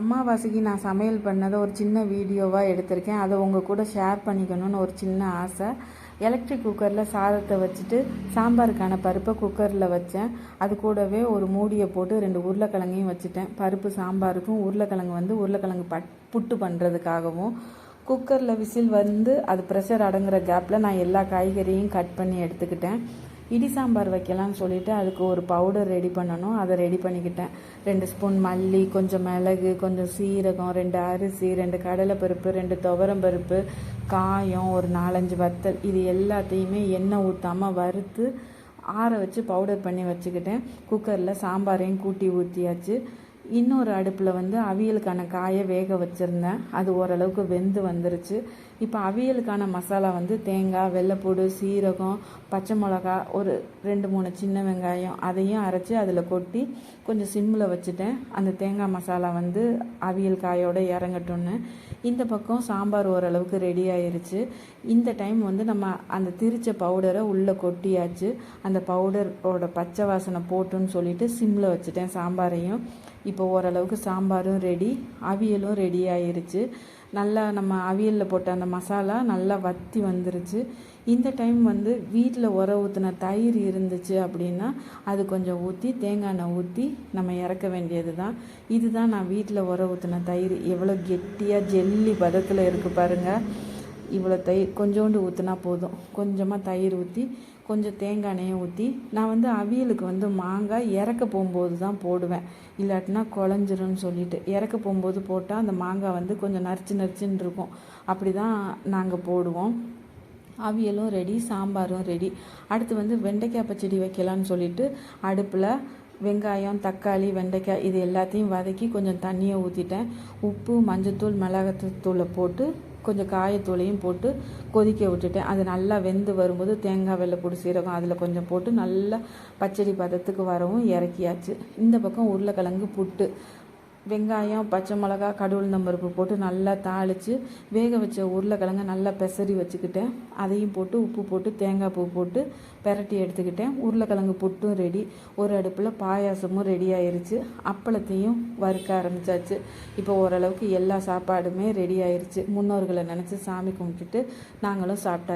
அமாவாசைக்கு நான் சமையல் பண்ணதை ஒரு சின்ன வீடியோவாக எடுத்திருக்கேன். அதை உங்கள் கூட ஷேர் பண்ணிக்கணும்னு ஒரு சின்ன ஆசை. எலக்ட்ரிக் குக்கரில் சாதத்தை வச்சுட்டு சாம்பாருக்கான பருப்பை குக்கரில் வச்சேன். அது கூடவே ஒரு மூடியை போட்டு ரெண்டு உருளைக்கிழங்கையும் வச்சுட்டேன். பருப்பு சாம்பாருக்கும் உருளைக்கிழங்கு வந்து உருளைக்கிழங்கு பட் புட்டு பண்ணுறதுக்காகவும் குக்கரில் விசில் வந்து அது ப்ரெஷர் அடங்குற கேப்பில் நான் எல்லா காய்கறியும் கட் பண்ணி எடுத்துக்கிட்டேன். இடி சாம்பார் வைக்கலாம்னு சொல்லிவிட்டு அதுக்கு ஒரு பவுடர் ரெடி பண்ணணும். அதை ரெடி பண்ணிக்கிட்டேன். ரெண்டு ஸ்பூன் மல்லி கொஞ்சம் மிளகு கொஞ்சம் சீரகம் ரெண்டு அரிசி ரெண்டு கடலைப்பருப்பு ரெண்டு துவரம் பருப்பு காயம் ஒரு நாலஞ்சு வத்தல் இது எல்லாத்தையுமே எண்ணெய் ஊற்றாமல் வறுத்து ஆற வச்சு பவுடர் பண்ணி வச்சுக்கிட்டேன். குக்கரில் சாம்பாரையும் கூட்டி ஊற்றியாச்சு இன்னொரு அடுப்பில் வந்து அவியலுக்கான காயை வேக வச்சுருந்தேன். அது ஓரளவுக்கு வெந்து வந்துருச்சு. இப்போ அவியலுக்கான மசாலா வந்து தேங்காய் வெள்ளைப்பூடு சீரகம் பச்சை மிளகா ஒரு ரெண்டு மூணு சின்ன வெங்காயம் அதையும் அரைச்சி அதில் கொட்டி கொஞ்சம் சிம்மில் வச்சுட்டேன். அந்த தேங்காய் மசாலா வந்து அவியல் காயோட இறங்கட்டும்னு. இந்த பக்கம் சாம்பார் ஓரளவுக்கு ரெடி ஆயிருச்சு. இந்த டைம் வந்து நம்ம அந்த திரிச்ச பவுடரை உள்ளே கொட்டியாச்சு. அந்த பவுடரோட பச்சை வாசனை போட்டுன்னு சொல்லிட்டு சிம்மில் வச்சுட்டேன் சாம்பாரையும். இப்போ ஓரளவுக்கு சாம்பாரும் ரெடி அவியலும் ரெடி ஆயிருச்சு. நல்லா நம்ம அவியலில் போட்ட அந்த மசாலா நல்லா வத்தி வந்துருச்சு. இந்த டைம் வந்து வீட்டில் உர ஊற்றின தயிர் இருந்துச்சு அப்படின்னா அது கொஞ்சம் ஊற்றி தேங்காய் எண்ணெய் ஊற்றி நம்ம இறக்க வேண்டியது தான் இதுதான் நான் வீட்டில் உர ஊற்றின தயிர். எவ்வளோ கெட்டியாக ஜெல்லி பதத்தில் இருக்குது பாருங்கள் இவ்வளோ தயிர் கொஞ்சோண்டு ஊற்றினா போதும். கொஞ்சமாக தயிர் ஊற்றி கொஞ்சம் தேங்காய் எண்ணெயை ஊற்றி நான் வந்து அவியலுக்கு வந்து மாங்காய் இறக்க போகும்போது தான் போடுவேன். இல்லாட்டினா குழஞ்சிரும்னு சொல்லிட்டு. இறக்க போகும்போது போட்டால் அந்த மாங்காய் வந்து கொஞ்சம் நரிச்சு நரிச்சுன்னு இருக்கும். அப்படி தான் நாங்கள் போடுவோம். அவியலும் ரெடி சாம்பாரும் ரெடி. அடுத்து வந்து வெண்டைக்காய் பச்சடி வைக்கலான்னு சொல்லிட்டு அடுப்பில் வெங்காயம் தக்காளி வெண்டைக்காய் இது எல்லாத்தையும் வதக்கி கொஞ்சம் தண்ணியை ஊற்றிட்டேன் உப்பு மஞ்சத்தூள் மிளகாத்தூளை போட்டு கொஞ்சம் காயத்தூளையும் போட்டு கொதிக்க விட்டுட்டேன். அது நல்லா வெந்து வரும்போது தேங்காய் வெள்ளை பொடி சீரகம் அதில் கொஞ்சம் போட்டு நல்லா பச்சடி பதத்துக்கு வரவும் இறக்கியாச்சு. இந்த பக்கம் உருளைக்கிழங்கு புட்டு. வெங்காயம் பச்சை மிளகா கடவுளுந்தம்பருப்பு போட்டு நல்லா தாளித்து வேக வச்ச உருளைக்கிழங்க நல்லா பெசரி வச்சுக்கிட்டேன். அதையும் போட்டு உப்பு போட்டு தேங்காய் பூ போட்டு பெரட்டி எடுத்துக்கிட்டேன். உருளைக்கிழங்கு புட்டும் ரெடி ஒரு அடுப்பில் பாயாசமும் ரெடி ஆயிடுச்சு அப்பளத்தையும் வறுக்க ஆரம்பித்தாச்சு இப்போ ஓரளவுக்கு எல்லா சாப்பாடுமே ரெடி ஆயிடுச்சு முன்னோர்களை நினச்சி சாமி கும்பிட்டுட்டு நாங்களும் சாப்பிட்டாச்சு